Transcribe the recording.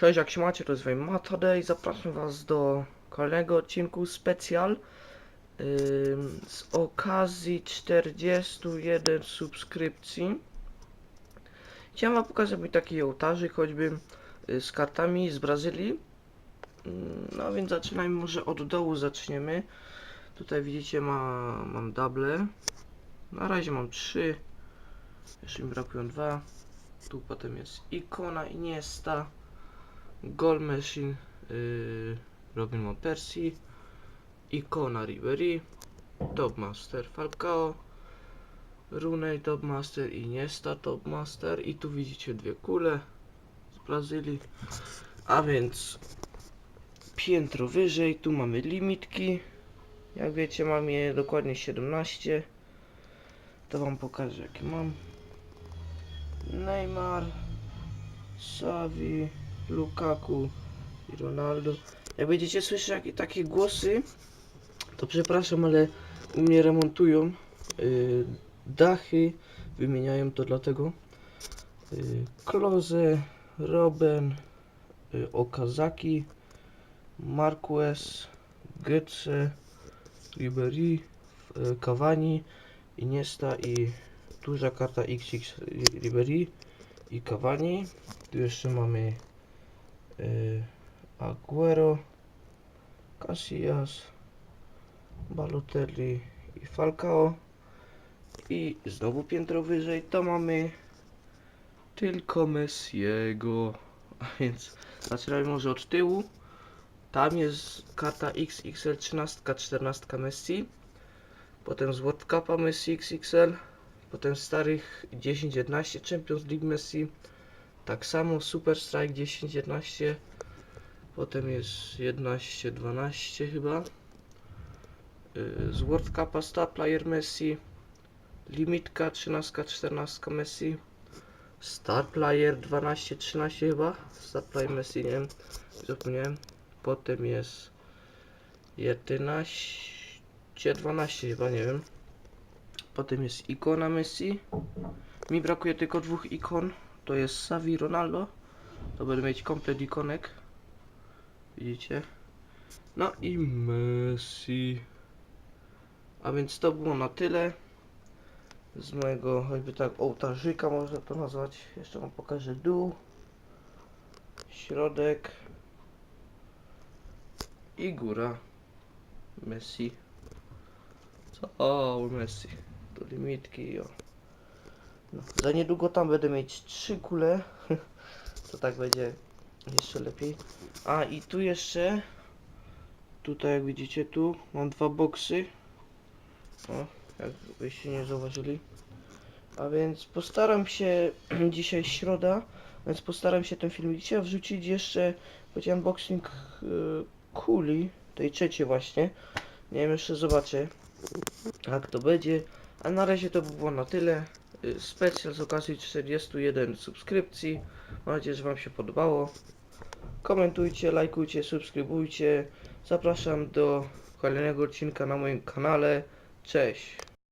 Cześć, jak się macie, to jest Wam Matadej. Zapraszam Was do kolejnego odcinku specjal z okazji 41 subskrypcji. Chciałem Wam pokazać mój taki ołtarzyk, choćby y, z kartami z Brazylii. No więc zaczynajmy, może od dołu zaczniemy. Tutaj widzicie, ma, mam double. Na razie mam 3. Jeszcze mi brakują dwa. Tu potem jest ikona Iniesta. Goal Machine yy, Robin Van Persie Ikona Ribery Topmaster Falcao Rooney Topmaster Iniesta Topmaster i tu widzicie dwie kule z Brazylii. A więc piętro wyżej tu mamy limitki. Jak wiecie mam je dokładnie 17 to wam pokażę jakie mam. Neymar Savi Lukaku i Ronaldo. Jak będziecie słyszeć takie głosy, to przepraszam, ale u mnie remontują yy, dachy, wymieniają to dlatego. Yy, Klose, Robben, yy, Okazaki, Marquez, Götze, Ribery, yy, Cavani, Iniesta i duża karta XX Ribery i Cavani. Tu jeszcze mamy Aguero, Casillas, Balotelli i Falcao. I znowu piętro wyżej to mamy tylko Messiego. A więc zaczynamy może od tyłu. Tam jest karta XXL 13, 14 Messi. Potem z World Messi XXL. Potem starych 10-11 Champions League Messi. Tak samo Super Strike 10-11. Potem jest 11-12 chyba. Yy, Z World Star Player Messi. Limitka 13-14 Messi. Star Player 12-13 chyba. Star Player Messi, nie wiem. Zapomniałem. Potem jest 11-12 chyba, nie wiem. Potem jest ikona Messi. Mi brakuje tylko dwóch ikon. To jest Savi Ronaldo. To będę mieć komplet ikonek. Widzicie? No i Messi. A więc to było na tyle. Z mojego choćby tak ołtarzyka można to nazwać. Jeszcze wam pokażę dół. Środek. I góra. Messi. Co? Messi. Do limitki, o. Za niedługo tam będę mieć trzy kule. to tak będzie jeszcze lepiej. A i tu jeszcze. Tutaj jak widzicie tu mam dwa boksy. O, jakbyście nie zauważyli. A więc postaram się dzisiaj środa, więc postaram się ten filmik dzisiaj wrzucić jeszcze. Będzie unboxing yy, kuli, tej trzeciej właśnie. Nie wiem, jeszcze zobaczę jak to będzie. A na razie to by było na tyle. Y, Specjal z okazji 41 subskrypcji. Mam nadzieję, że Wam się podobało. Komentujcie, lajkujcie, subskrybujcie. Zapraszam do kolejnego odcinka na moim kanale. Cześć!